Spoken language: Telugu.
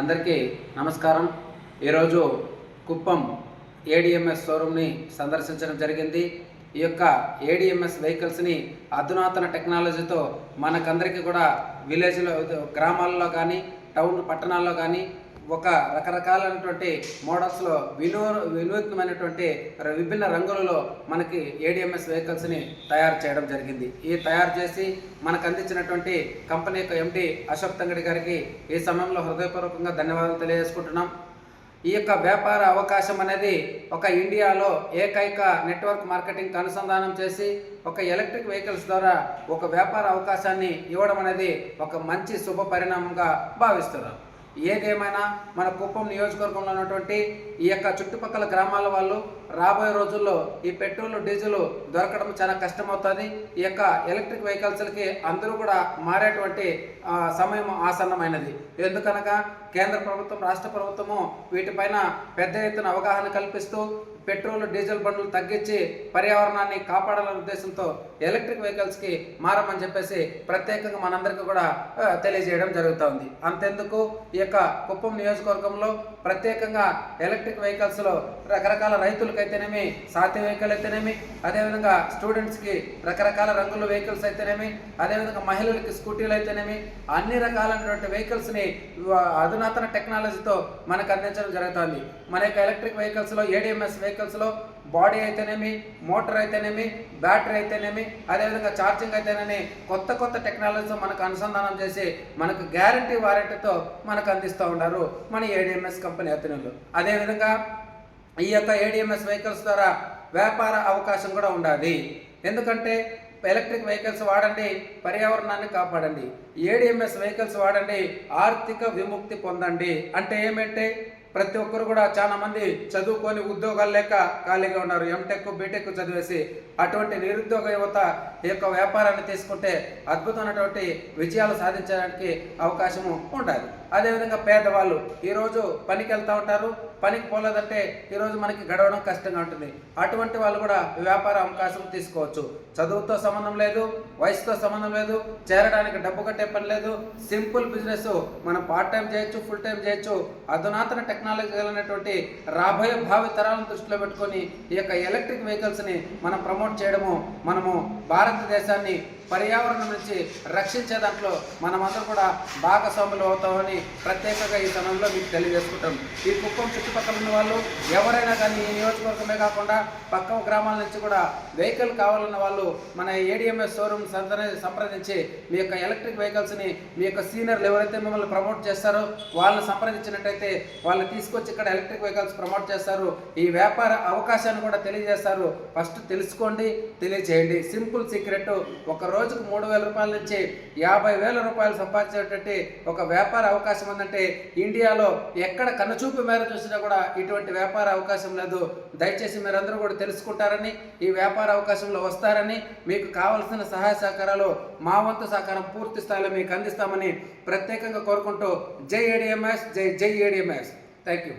అందరికీ నమస్కారం. ఈరోజు కుప్పం ఏడిఎంఎస్ షోరూమ్ని సందర్శించడం జరిగింది. ఈ యొక్క ఏడిఎంఎస్ వెహికల్స్ని అధునాతన టెక్నాలజీతో మనకందరికీ కూడా విలేజ్లో గ్రామాల్లో కానీ టౌన్ పట్టణాల్లో కానీ ఒక రకరకాలైనటువంటి మోడల్స్లో వినూ వినూత్నమైనటువంటి విభిన్న రంగులలో మనకి ఏడిఎంఎస్ వెహికల్స్ని తయారు చేయడం జరిగింది. ఈ తయారు చేసి మనకు అందించినటువంటి కంపెనీ యొక్క ఎండి అశోక్ తంగడి గారికి ఈ సమయంలో హృదయపూర్వకంగా ధన్యవాదాలు తెలియజేసుకుంటున్నాం. ఈ యొక్క వ్యాపార అవకాశం అనేది ఒక ఇండియాలో ఏకైక నెట్వర్క్ మార్కెటింగ్ అనుసంధానం చేసి ఒక ఎలక్ట్రిక్ వెహికల్స్ ద్వారా ఒక వ్యాపార అవకాశాన్ని ఇవ్వడం అనేది ఒక మంచి శుభ పరిణామంగా భావిస్తున్నారు ఏదేమైనా మన కుప్పం నియోజకవర్గంలో ఉన్నటువంటి ఈ యొక్క చుట్టుపక్కల గ్రామాల వాళ్ళు రాబోయే రోజుల్లో ఈ పెట్రోల్ డీజిల్ దొరకడం చాలా కష్టమవుతుంది. ఈ యొక్క ఎలక్ట్రిక్ వెహికల్స్లకి అందరూ కూడా మారేటువంటి సమయం ఆసన్నమైనది. ఎందుకనగా కేంద్ర ప్రభుత్వం రాష్ట్ర ప్రభుత్వము వీటిపైన పెద్ద ఎత్తున అవగాహన కల్పిస్తూ పెట్రోల్ డీజిల్ బండ్లు తగ్గించి పర్యావరణాన్ని కాపాడాలనే ఉద్దేశంతో ఎలక్ట్రిక్ వెహికల్స్కి మారమని చెప్పేసి ప్రత్యేకంగా మనందరికీ కూడా తెలియజేయడం జరుగుతోంది అంతెందుకు ఈ యొక్క కుప్పం నియోజకవర్గంలో ప్రత్యేకంగా ఎలక్ట్రిక్ వెహికల్స్లో రకరకాల రైతులకైతేనేమి సాతి వెహికల్ అయితేనేమి అదేవిధంగా స్టూడెంట్స్కి రకరకాల రంగుల వెహికల్స్ అయితేనేమి అదేవిధంగా మహిళలకి స్కూటీలు అయితేనేమి అన్ని రకాలైనటువంటి వెహికల్స్ని అధునాతన టెక్నాలజీతో మనకు అందించడం జరుగుతుంది మన యొక్క ఎలక్ట్రిక్ వెహికల్స్లో ఏడిఎంఎస్ వెహికల్స్లో బాడీ అయితేనేమి మోటార్ అయితేనేమి బ్యాటరీ అయితేనేమి అదేవిధంగా ఛార్జింగ్ అయితేనేమి కొత్త కొత్త టెక్నాలజీతో మనకు అనుసంధానం చేసి మనకు గ్యారంటీ వారంటీతో మనకు అందిస్తూ ఉన్నారు మన ఏడిఎంఎస్ కంపెనీ అతనులు అదేవిధంగా ఈ యొక్క ఏడిఎంఎస్ వెహికల్స్ ద్వారా వ్యాపార అవకాశం కూడా ఉండాలి. ఎందుకంటే ఎలక్ట్రిక్ వెహికల్స్ వాడండి పర్యావరణాన్ని కాపాడండి. ఏడిఎంఎస్ వెహికల్స్ వాడండి ఆర్థిక విముక్తి పొందండి. అంటే ఏమంటే ప్రతి ఒక్కరు కూడా చాలా మంది చదువుకొని ఉద్యోగాలు లేక ఖాళీగా ఉన్నారు. ఎంటెక్ బీటెక్ చదివేసి అటువంటి నిరుద్యోగ యువత ఈ యొక్క వ్యాపారాన్ని తీసుకుంటే అద్భుతమైనటువంటి విజయాలు సాధించడానికి అవకాశము ఉంటుంది అదేవిధంగా పేదవాళ్ళు ఈరోజు పనికి వెళ్తూ ఉంటారు. పనికి పోలేదంటే ఈరోజు మనకి గడవడం కష్టంగా ఉంటుంది. అటువంటి వాళ్ళు కూడా వ్యాపార అవకాశం తీసుకోవచ్చు. చదువుతో సంబంధం లేదు వయసుతో సంబంధం లేదు చేరడానికి డబ్బు కట్టే పని లేదు. సింపుల్ బిజినెస్ మనం పార్ట్ టైం చేయొచ్చు ఫుల్ టైం చేయొచ్చు. అధునాతన టెక్నాలజీ అనేటువంటి రాబోయే భావి తరాలను దృష్టిలో పెట్టుకొని ఈ యొక్క ఎలక్ట్రిక్ వెహికల్స్ని మనం ప్రమోట్ చేయడము మనము భారతదేశాన్ని పర్యావరణం నుంచి రక్షించే దాంట్లో మనమందరం కూడా భాగస్వాములు అవుతామని ప్రత్యేకంగా ఈ సమయంలో మీకు తెలియజేసుకుంటాం. ఈ కుప్పం చుట్టుపక్కల ఉన్న వాళ్ళు ఎవరైనా కానీ ఈ నియోజకవర్గమే కాకుండా పక్క గ్రామాల నుంచి కూడా వెహికల్ కావాలన్న వాళ్ళు మన ఏడిఎంఎస్ షోరూమ్ సంప్రదించి మీ యొక్క ఎలక్ట్రిక్ వెహికల్స్ని మీ యొక్క సీనియర్లు ఎవరైతే మిమ్మల్ని ప్రమోట్ చేస్తారో వాళ్ళని సంప్రదించినట్టయితే వాళ్ళు తీసుకొచ్చి ఇక్కడ ఎలక్ట్రిక్ వెహికల్స్ ప్రమోట్ చేస్తారు. ఈ వ్యాపార అవకాశాన్ని కూడా తెలియజేస్తారు. ఫస్ట్ తెలుసుకోండి తెలియజేయండి. సింపుల్ సీక్రెట్ ఒక రోజుకు మూడు వేల రూపాయల నుంచి యాభై వేల రూపాయలు సంపాదించేటట్టు ఒక వ్యాపార అవకాశం ఉందంటే ఇండియాలో ఎక్కడ కన్నచూపు మేర చూసినా కూడా ఇటువంటి వ్యాపార అవకాశం లేదు. దయచేసి మీరందరూ కూడా తెలుసుకుంటారని ఈ వ్యాపార అవకాశంలో వస్తారని మీకు కావలసిన సహాయ సహకారాలు మా వంతు సహకారం పూర్తి స్థాయిలో మీకు అందిస్తామని ప్రత్యేకంగా కోరుకుంటూ జై ఏడిఎంఎస్ జై జై ఏడిఎంఎస్. Thank you